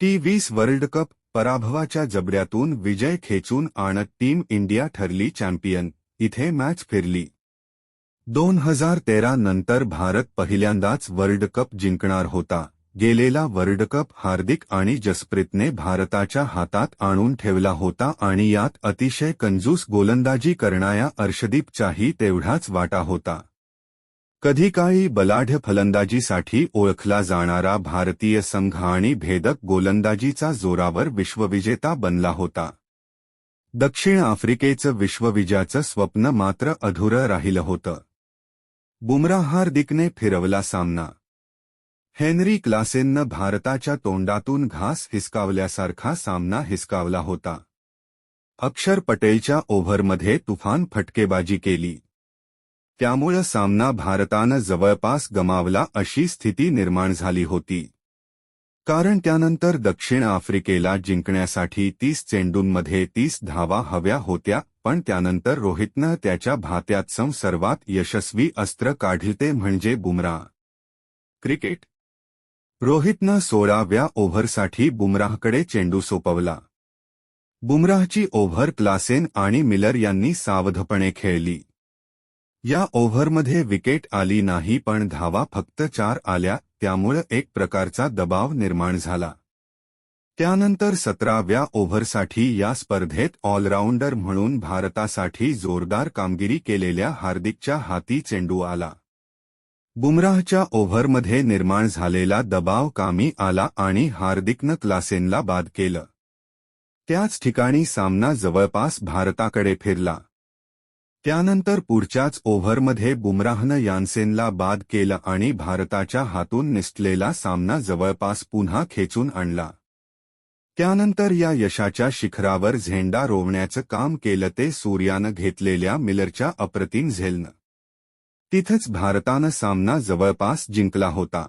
T वीस world cup पराभवाच्या जबड्यातून विजय खेचून आणत टीम इंडिया ठरली चॅम्पियन. इथे मॅच फिरली. दोन हजार तेरा नंतर भारत पहिल्यांदाच वर्ल्ड कप जिंकणार होता. गेलेला वर्ल्ड कप हार्दिक आणि जसप्रीतने भारताच्या हातात आणून ठेवला होता आणि यात अतिशय कंजूस गोलंदाजी करणाया अर्शदीपचाही तेवढाच वाटा होता. कधी काही बलाढ्य फलंदाजीसाठी ओळखला जाणारा भारतीय संघ आणि भेदक गोलंदाजीचा जोरावर विश्वविजेता बनला होता. दक्षिण आफ्रिकेचं विश्वविजयाचं स्वप्न मात्र अधुरं राहिलं होतं. बुमराहार्दिकने फिरवला सामना. हेनरी क्लासेननं भारताच्या तोंडातून घास हिसकावल्यासारखा सामना हिसकावला होता. अक्षर पटेलच्या ओव्हरमध्ये तुफान फटकेबाजी केली. त्यामुळं सामना भारतानं जवळपास गमावला अशी स्थिती निर्माण झाली होती. कारण त्यानंतर दक्षिण आफ्रिकेला जिंकण्यासाठी तीस चेंडूंमध्ये तीस धावा हव्या होत्या पण त्यानंतर रोहितनं त्याच्या भात्यातसम सर्वात यशस्वी अस्त्र काढिते म्हणजे बुमराह. क्रिकेट. रोहितनं सोळाव्या ओव्हरसाठी बुमराहकडे चेंडू सोपवला. बुमराहची ओव्हर क्लासेन आणि मिलर यांनी सावधपणे खेळली. या ओव्हरमध्ये विकेट आली नाही पण धावा फक्त चार आल्या त्यामुळं एक प्रकारचा दबाव निर्माण झाला. त्यानंतर सतराव्या ओव्हरसाठी या स्पर्धेत ऑलराऊंडर म्हणून भारतासाठी जोरदार कामगिरी केलेल्या हार्दिकच्या हाती चेंडू आला. बुमराहच्या ओव्हरमध्ये निर्माण झालेला दबाव कामी आला आणि हार्दिकनं क्लासेनला बाद केलं. त्याच ठिकाणी सामना जवळपास भारताकडे फिरला. त्यानंतर पुढच्याच ओव्हरमध्ये बुमराहनं यानसेनला बाद केलं आणि भारताच्या हातून निसटलेला सामना जवळपास पुन्हा खेचून आणला. त्यानंतर या यशाच्या शिखरावर झेंडा रोवण्याचं काम केलं ते सूर्यानं घेतलेल्या मिलरच्या अप्रतिम झेलनं. तिथंच भारतानं सामना जवळपास जिंकला होता.